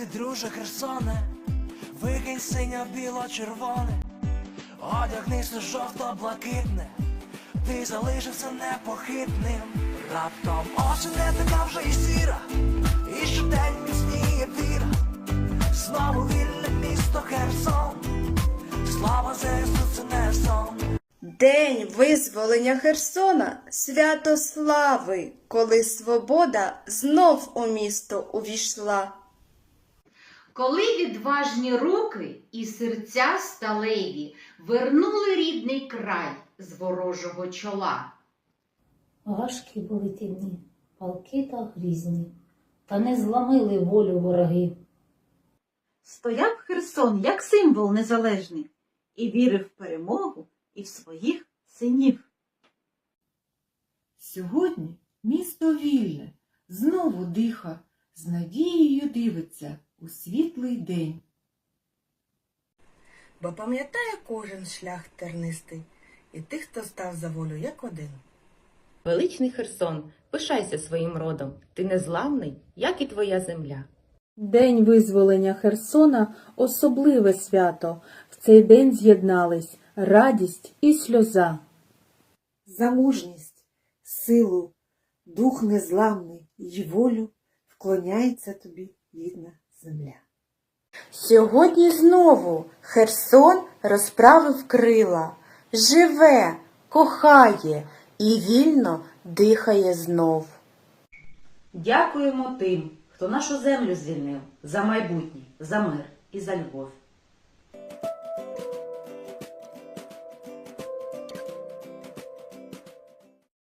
ти, друже Херсоне, викинь синьо біло червоне, одягнися жовто блакитне, ти залишився непохитним. Раптом осінь не така вже і сіра, і щодень міцніє віра. Знову вільне місто Херсон, слава ЗСУ це не сон. День визволення Херсона свято слави, коли свобода знов у місто увійшла. Коли відважні руки і серця сталеві вернули рідний край з ворожого чола. Важкі були ті дні, палки та грізні, та не зламили волю вороги. Стояв Херсон як символ незалежний і вірив в перемогу і в своїх синів. Сьогодні місто вільне, знову диха, з надією дивиться у світлий день. бо пам'ятає кожен шлях тернистий, і тих, хто став за волю, як один. Величний Херсон, пишайся своїм родом, ти незламний, як і твоя земля. День визволення Херсона особливе свято. В цей день з'єднались радість і сльоза. за мужність, силу, дух незламний й волю вклоняється тобі рідна земля. Сьогодні знову Херсон розправив крила, живе, кохає і вільно дихає знов. Дякуємо тим, хто нашу землю звільнив за майбутнє, за мир і за любов.